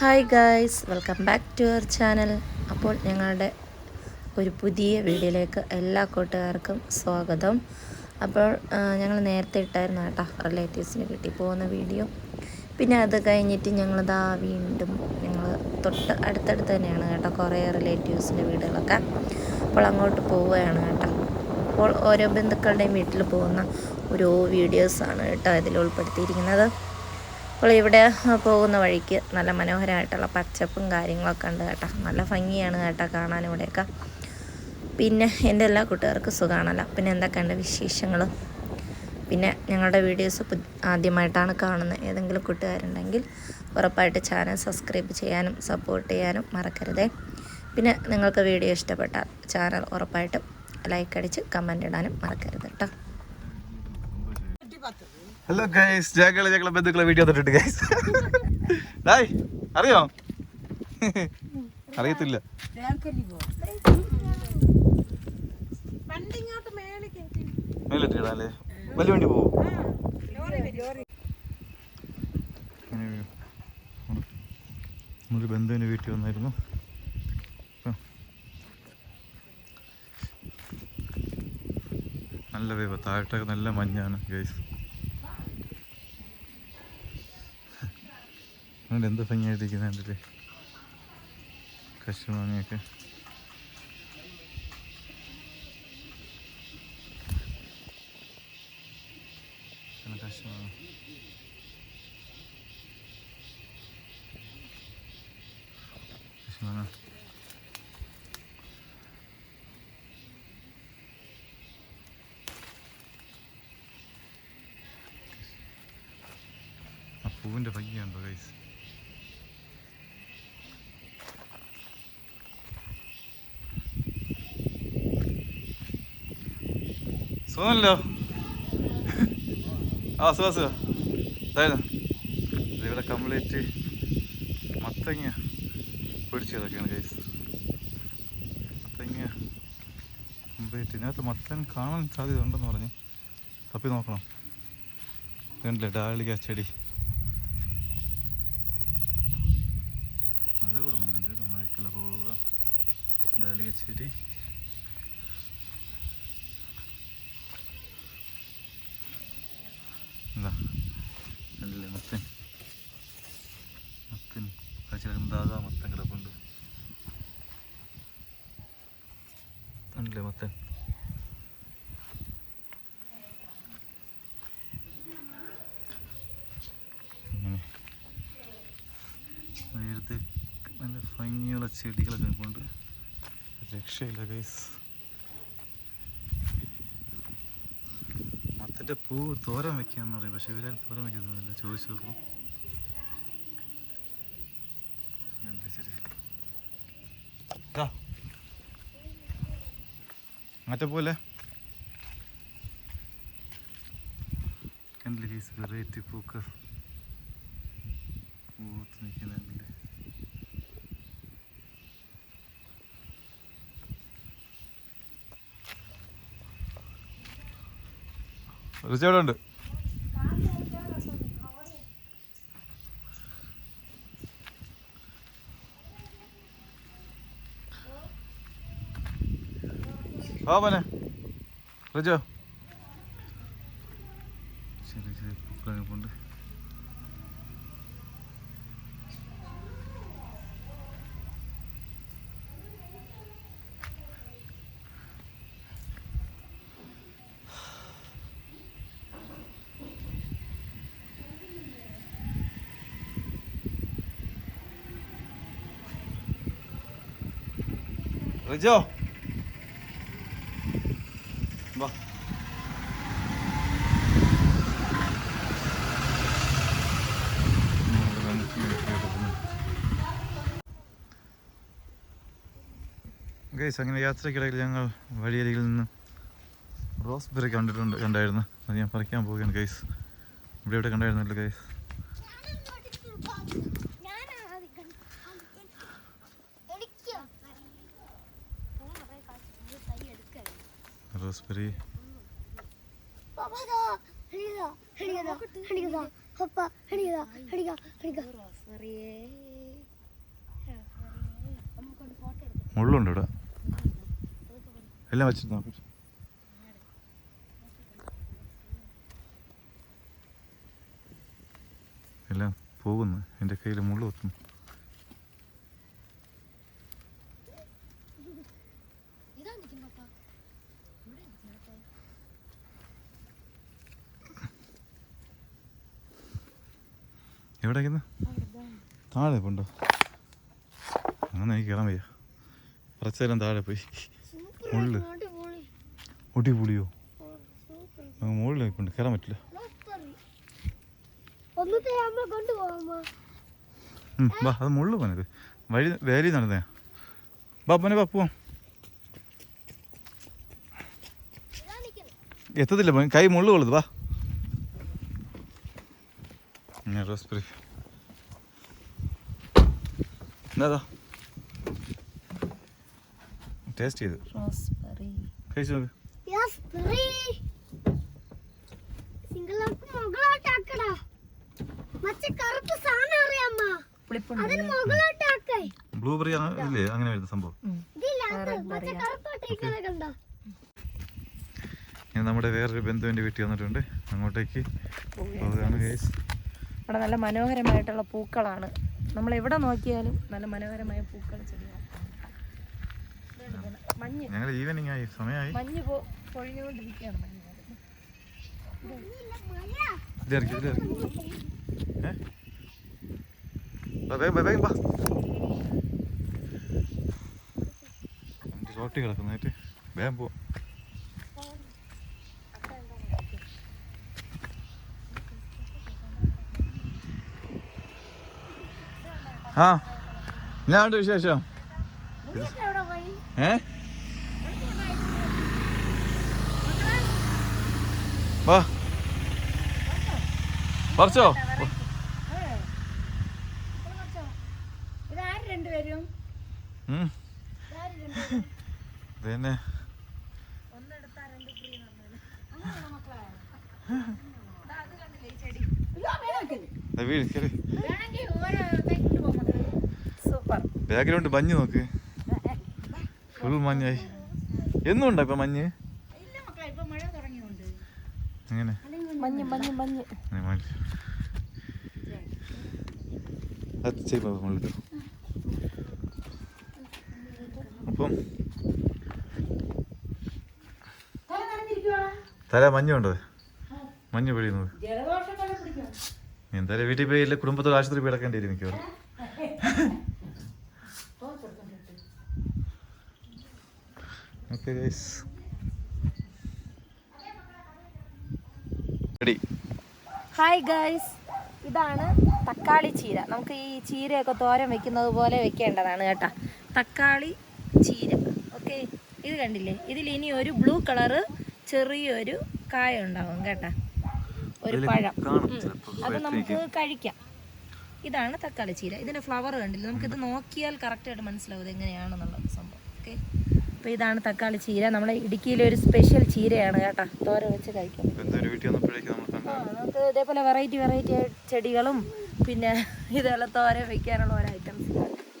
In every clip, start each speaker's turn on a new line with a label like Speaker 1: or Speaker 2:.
Speaker 1: Hi guys welcome back to our channel അപ്പോൾ ഞങ്ങളുടെ ഒരു പുതിയ വീഡിയോയിലേക്ക് എല്ലാ കൂട്ടുകാർക്കും സ്വാഗതം. അപ്പോൾ ഞങ്ങൾ നേരത്തെ ഇട്ടായിരുന്നു കേട്ടോ റിലേറ്റീവ്സിന് കിട്ടി പോകുന്ന വീഡിയോ. പിന്നെ അത് കഴിഞ്ഞിട്ട് ഞങ്ങളിതാ വീണ്ടും ഞങ്ങൾ തൊട്ട് അടുത്തടുത്ത് തന്നെയാണ് കേട്ടോ കുറേ റിലേറ്റീവ്സിന്റെ വീടുകളൊക്കെ. അപ്പോൾ അങ്ങോട്ട് പോവുകയാണ് കേട്ടോ. അപ്പോൾ ഓരോ ബന്ധുക്കളുടെയും വീട്ടിൽ പോകുന്ന ഓരോ വീഡിയോസാണ് കേട്ടോ ഇതിൽ ഉൾപ്പെടുത്തിയിരിക്കുന്നത്. അപ്പോൾ ഇവിടെ പോകുന്ന വഴിക്ക് നല്ല മനോഹരമായിട്ടുള്ള പച്ചപ്പും കാര്യങ്ങളൊക്കെ ഉണ്ട് കേട്ടോ. നല്ല ഭംഗിയാണ് കേട്ടോ കാണാൻ ഇവിടെയൊക്കെ. പിന്നെ എന്റെ എല്ലാ കൂട്ടുകാർക്കും സുഖമാണല്ലോ. പിന്നെ എന്തൊക്കെയുണ്ട് വിശേഷങ്ങൾ? പിന്നെ ഞങ്ങളുടെ വീഡിയോസ് ആദ്യമായിട്ടാണ് കാണുന്നത്. ഏതെങ്കിലും കൂട്ടുകാരുണ്ടെങ്കിൽ ഉറപ്പായിട്ട് ചാനൽ സബ്സ്ക്രൈബ് ചെയ്യാനും സപ്പോർട്ട് ചെയ്യാനും മറക്കരുതേ. പിന്നെ നിങ്ങൾക്ക് വീഡിയോ ഇഷ്ടപ്പെട്ടാൽ ചാനൽ ഉറപ്പായിട്ടും ലൈക്ക് അടിച്ച് കമന്റ് ഇടാനും മറക്കരുത് കേട്ടോ.
Speaker 2: ഹലോ ഗൈസ് ഞങ്ങൾ ഞങ്ങളെ ബന്ധുക്കളെ വീഡിയോ തന്നിട്ടുണ്ട് ഗൈസ് ഡായ് അറിയോ? അറിയത്തില്ല. മേലിട്ടിടാല്ലേ? വലിയ വണ്ടി പോവും? ഒരു വീട്ടിൽ വന്നായിരുന്നു. നല്ല വേവ് താഴത്തൊക്കെ നല്ല മഞ്ഞാണ് ഗൈസ് അതുകൊണ്ട് എന്ത് ഭംഗിയായിട്ടിരിക്കുന്നുണ്ടല്ലേ കശുമാങ്ങയൊക്കെ പിന്നെ കശുമാങ്ങ കശുമാങ്ങ പൂവിന്റെ ഭംഗിയുണ്ടോ ഗൈസ് സുഖമല്ലോ ആ സുഖ സുഖ അതായത് ഇവിടെ കംപ്ലീറ്റ് മത്തങ്ങ പിടിച്ചതൊക്കെയാണ് കേസ് മത്തങ്ങ കംപ്ലീറ്റ് ഇതിനകത്ത് മത്തൻ കാണാൻ സാധ്യത ഉണ്ടെന്ന് പറഞ്ഞ് തപ്പി നോക്കണം. കണ്ടില്ലേ ഡാളിക ചെടി. മഴ കൊടുക്കുന്നുണ്ട് മഴയ്ക്കുള്ള ഡാളിക ചെടി എന്താ കണ്ടില്ലേ മത്തൻ മത്തൻ മത്തൻ കിടപ്പുണ്ട്? കണ്ടില്ലേ മത്തൻ? അങ്ങനെ. നേരത്തെ നല്ല ഭംഗിയുള്ള ചെടികളൊക്കെ നിൽപ്പുണ്ട് രക്ഷയില്ല ഗൈസ് മത്തന്റെ പൂ തോരൻ വെക്കാന്ന് പറയും പക്ഷെ ഇവരെ തോരം വെക്കുന്നില്ല ചോദിച്ചു നോക്കും ഉണ്ട് ശരി ദാ. മറ്റേ പോലെ. കണ്ടില്ലേ ഗൈസ് വെറൈറ്റി പൂക്കൾ. പൂത്ത് നിൽക്കുന്നുണ്ട് രുചി അവിടെ ഉണ്ട് ആ മോനെ റിജോ ശരി ശരി പൂക്കളൊക്കെ ഉണ്ട് റിജോ വാ ഗൈസ് അങ്ങനെ യാത്രക്കിടയിൽ ഞങ്ങൾ വഴിയരികിൽ നിന്ന് റോസ് ബെറി കണ്ടിട്ടുണ്ട് കണ്ടായിരുന്നു. അത് ഞാൻ പറിക്കാൻ പോവുകയാണ് ഗൈസ് ഇവിടെ ഇവിടെ കണ്ടായിരുന്നല്ലോ ഗൈസ് റോസ്ബെറി. മുള്ളുണ്ട് ഇവിടെ. എല്ലാം വെച്ചിരുന്നോ? എല്ലാം പോകുന്നു. എന്റെ കയ്യിൽ മുള്ളു വെക്കുന്നു എവിടെ താഴെ പോണ്ടോ? അങ്ങനെ എനിക്ക് കയറാൻ വയ്യ. കുറച്ച് നേരം താഴെ പോയി. മുള്ളു ഒടി പുളിയോ അങ്ങ് മുകളിൽ നിൽപ്പുണ്ട്. കയറാൻ പറ്റില്ല. വാ അത് മുള്ളു പോനത് വഴി വേലി നടന്നേ. വാ പോനെ വാ പോവാം. എത്തത്തില്ല കൈ മുള്ളു കൊള്ളത് വാ. റോസ്ബെറി എന്താ ടേസ്റ്റ് ചെയ്ത്.
Speaker 1: റോസ്ബെറി
Speaker 2: കഴിച്ചു നോക്ക്.
Speaker 3: മച്ച സാധനം അറിയാമ്മ
Speaker 2: ബ്ലൂബെറി ഇല്ലേ? അങ്ങനെ വരുന്ന സംഭവം.
Speaker 3: ഇതില്ല അത് മച്ച കറുപ്പോട്ടേക്കത് കണ്ടോ
Speaker 2: ഞാൻ നമ്മുടെ വേറൊരു ബന്ധുവിന്റെ വീട്ടിൽ വന്നിട്ടുണ്ട്. അങ്ങോട്ടേക്ക് ഇവിടെ
Speaker 1: അവിടെ നല്ല മനോഹരമായിട്ടുള്ള പൂക്കളാണ്. നമ്മൾ എവിടെ നോക്കിയാലും നല്ല മനോഹരമായ പൂക്കൾ ചെടികളാണ്. മഞ്ഞ്.
Speaker 2: ഞങ്ങൾ ഈവനിങ് ആയി സമയമായി.
Speaker 1: മഞ്ഞ് പൊഴിഞ്ഞുകൊണ്ടിരിക്കുകയാണ് മഞ്ഞ്
Speaker 2: വേഗം കിടക്കുന്നതായിട്ട് പോ. ആ. ഞാൻ വിശേഷം? ഏ?
Speaker 3: പോ മക്കളെ
Speaker 1: സൂപ്പർ.
Speaker 2: ബാക്ക്ഗ്രൗണ്ട് മഞ്ഞ് നോക്ക്. ഫുൾ മഞ്ഞായി. എന്നും ഉണ്ടോ ഇപ്പൊ മഞ്ഞ്
Speaker 3: ഇല്ല മക്കളെ ഇപ്പൊ മഴ തുടങ്ങിയുണ്ട്
Speaker 2: അങ്ങനെ
Speaker 1: മഞ്ഞ് മഞ്ഞ് മഞ്ഞ്.
Speaker 2: അങ്ങനെ അത് അപ്പം
Speaker 3: തല
Speaker 2: മഞ്ഞുണ്ടത് മഞ്ഞ് നീ എന്തായാലും വീട്ടിൽ പോയി ഇല്ല കുടുംബത്തോട് ആശുപത്രി പോയി കിടക്കേണ്ടി വരും മിക്കവാറും. ഓക്കെ ഗൈസ്
Speaker 1: ഹായ് ഗൈസ് ഇതാണ് തക്കാളി ചീര. നമുക്ക് ഈ ചീരയൊക്കെ തോരം വെക്കുന്നത് പോലെ വെക്കേണ്ടതാണ് കേട്ടോ. തക്കാളി ചീര. ഓക്കെ ഇത് കണ്ടില്ലേ? ഇതിൽ ഇനി ഒരു ബ്ലൂ കളറ് ചെറിയൊരു കായ ഉണ്ടാവും കേട്ടോ. ഒരു പഴം. അത് നമുക്ക് കഴിക്കാം. ഇതാണ് തക്കാളി ചീര. ഇതിന്റെ ഫ്ലവർ കണ്ടില്ല? നമുക്കിത് നോക്കിയാൽ കറക്റ്റായിട്ട് മനസ്സിലാവും ഇത് എങ്ങനെയാണെന്നുള്ള സംഭവം. ഓക്കെ അപ്പോൾ ഇതാണ് തക്കാളി ചീര. നമ്മളെ ഇടുക്കിയിലെ ഒരു സ്പെഷ്യൽ ചീരയാണ് കേട്ടോ. തോര വെച്ച് കഴിക്കാം. നമുക്ക് ഇതേപോലെ വെറൈറ്റി വെറൈറ്റി ചെടികളും പിന്നെ ഇതേപോലെ തോര വെക്കാനുള്ള ഓരോ ഐറ്റംസ്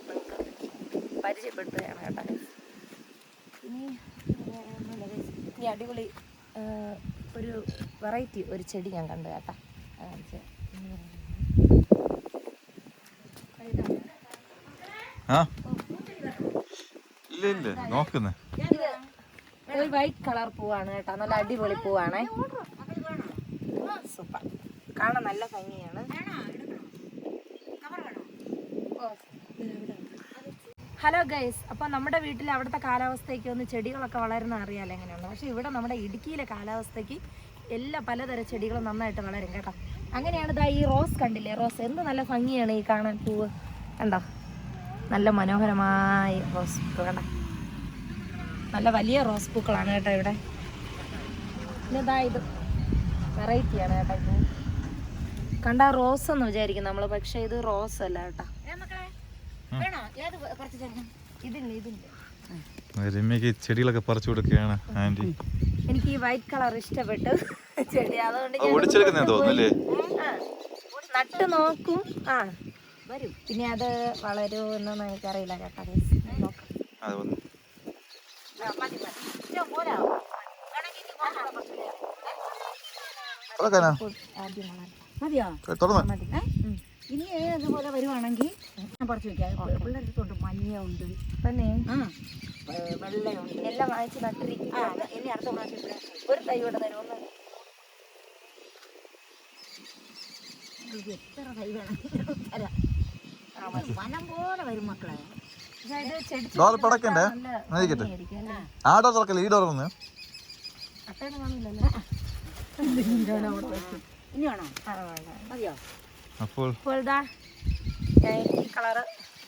Speaker 1: നമുക്ക് പരിചയപ്പെടുത്തുകയാണ് കേട്ടോ. ഇനി അടിപൊളി ഒരു വെറൈറ്റി ഒരു ചെടി ഞാൻ കണ്ടു കേട്ടാ. അത് കാണിച്ചു തരാം. ഇനി ഇതാണ്.
Speaker 2: ആ? ഇല്ല നോക്കുന്നേ.
Speaker 1: ഒരു വൈറ്റ് കളർ പൂവാണ് കേട്ടോ. നല്ല അടിപൊളി പൂവാണേ. സൂപ്പർ. കാണാൻ നല്ല ഭംഗിയാണ്. ഹലോ ഗൈസ് അപ്പോൾ നമ്മുടെ വീട്ടിൽ അവിടുത്തെ കാലാവസ്ഥയ്ക്ക് ഒന്ന് ചെടികളൊക്കെ വളരുന്ന അറിയാലോ എങ്ങനെയാണ് പക്ഷേ ഇവിടെ നമ്മുടെ ഇടുക്കിയിലെ കാലാവസ്ഥയ്ക്ക് എല്ലാ പലതരം ചെടികളും നന്നായിട്ട് വളരും കേട്ടോ. അങ്ങനെയാണ് ഇതാ ഈ റോസ് കണ്ടില്ലേ? റോസ് എന്ത് നല്ല ഭംഗിയാണ് ഈ കാണാൻ പൂവ്. കണ്ടോ? നല്ല മനോഹരമായ റോസ് പൂക്കൾ കണ്ട? നല്ല വലിയ റോസ് പൂക്കളാണ് കേട്ടോ ഇവിടെ. പിന്നെ ഇതാ? ഇത് വെറൈറ്റിയാണ് കേട്ടോ പൂ കണ്ട റോസ് എന്ന് വിചാരിക്കും നമ്മൾ പക്ഷെ ഇത് റോസ് അല്ല കേട്ടോ.
Speaker 2: രമ്യക്ക് ചെടികളൊക്കെ പറിച്ചു കൊടുക്കുകയാണ് ആന്റി
Speaker 1: എനിക്ക് ഈ വൈറ്റ് കളർ ഇഷ്ടപ്പെട്ടു ചെടി. അതുകൊണ്ട്
Speaker 2: തോന്നുന്നല്ലേ
Speaker 1: നട്ട് നോക്കും. ആ വരും. പിന്നെ അത് വളരൂ എന്ന് എനിക്കറിയില്ല കേട്ടോ?
Speaker 3: മതിയോ? ഇനി ഇതുപോലെ വരുവാണെങ്കിൽ ഞാൻ പറിച്ചു വെക്കാം. പിള്ളേർക്കുണ്ട് മഞ്ഞയുണ്ട്.
Speaker 1: പിന്നെ
Speaker 3: ആ ഏ, വെള്ളയുണ്ട്.
Speaker 1: എല്ലാം വാങ്ങിച്ച് നട്ടിരിക്കും
Speaker 3: ഇനി അടുത്ത പ്രാവശ്യം
Speaker 1: ഒരു തൈ ഇവിടെ തരുമെന്ന്
Speaker 3: എത്ര തൈ വേണം തരാം.
Speaker 2: ഡോർ പടക്കണ്ടേ ആയിരിക്കട്ടെ ആ ഡോർ തുറക്കല്ലേ? ഈ ഡോർ ഒന്ന് അപ്പോൾ
Speaker 1: ഈ കളറ്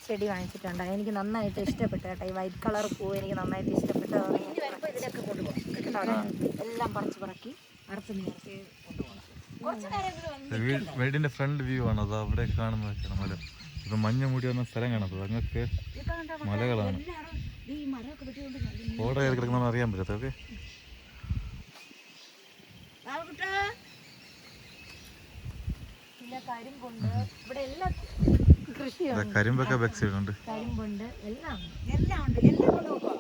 Speaker 1: ചെടി വാങ്ങിച്ചിട്ടുണ്ട്. എനിക്ക് നന്നായിട്ട് ഇഷ്ടപ്പെട്ടു കേട്ടോ. ഈ വൈറ്റ് കളർ പൂ എനിക്ക് നന്നായിട്ട് ഇഷ്ടപ്പെട്ടു.
Speaker 3: എല്ലാം പറിച്ച് പറക്കി നേരത്തെ കൊണ്ടുപോകണം.
Speaker 2: വീ- വീടിന്റെ ഫ്രണ്ട് വ്യൂ ആണ്. അത് അവിടെ കാണുന്നത് ഇപ്പൊ മഞ്ഞ മൂടി വന്ന സ്ഥലം കാണാത്തത് അങ്ങൊക്കെ മലകളാണ്.
Speaker 3: എല്ലാവരും ഈ മരമൊക്കെ വെട്ടിക്കൊണ്ട് നല്ല
Speaker 2: കോട കയറി കിടക്കുന്ന അറിയാൻ പറ്റത്ത ഓക്കെ കരിമ്പൊക്കെ ബാക്ക് സൈഡ് ഉണ്ട്.
Speaker 1: കരിമ്പുണ്ട് എല്ലാം
Speaker 3: എല്ലാം ഉണ്ട്. എല്ലാം കൊണ്ടുപോകോ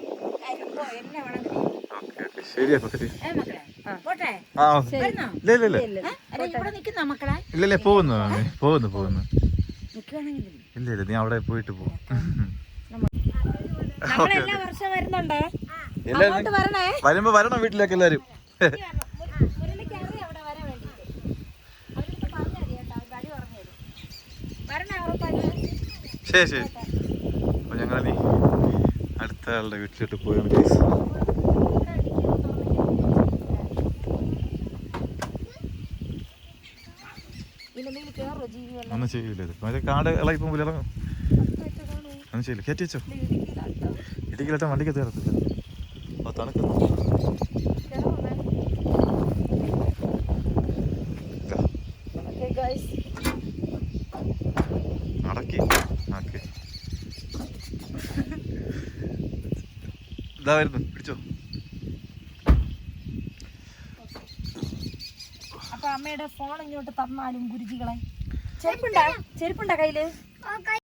Speaker 3: കരിമ്പോ എല്ലാം വേണമെങ്കിൽ
Speaker 2: ഓക്കെ ഓക്കെ. ശരിയാ പക്കത്തി.
Speaker 3: ഏ മക്കളെ. പോട്ടെ?
Speaker 2: ആ
Speaker 3: വരുന്നോ?
Speaker 2: ഇല്ല ഇല്ല ഇല്ല. ഇല്ല ഇല്ല പോകുന്നു. പോകുന്നു. ഇല്ല ഇല്ല നീ അവിടെ പോയിട്ട് പോകും വരുമ്പോ വരണം വീട്ടിലേക്ക് എല്ലാരും. ശരി ശരി. അപ്പൊ ഞങ്ങൾ അടുത്ത ആളുടെ വീട്ടിലോട്ട് പോയാൽ ഗൈസ്
Speaker 1: ഇതിലെന്തെങ്കിലും കയറോ ജീവി വല്ല
Speaker 2: ഒന്നും ചെയ്യില്ല മറ്റേ കാട് ഇളകിപ്പം പോലെ ഇറങ്ങും ഒന്നും ചെയ്യില്ല കയറ്റി വെച്ചോ. ഇടുക്കിയിലട്ടെ. വണ്ടിക്ക് തീർത്തില്ല അപ്പോൾ തണുക്കുന്നു. ഇതാ,
Speaker 1: ഓക്കെ ഗൈസ്
Speaker 2: അടക്കി ഓക്കെ ഇതാ വരുന്നു. പിടിച്ചോ.
Speaker 1: അപ്പൊ അമ്മയുടെ ഫോൺ ഇങ്ങോട്ട് തന്നാലും ഗുരുജികളെ. ചെരുപ്പുണ്ടാ? ചെരുപ്പുണ്ടാ കയ്യിൽ?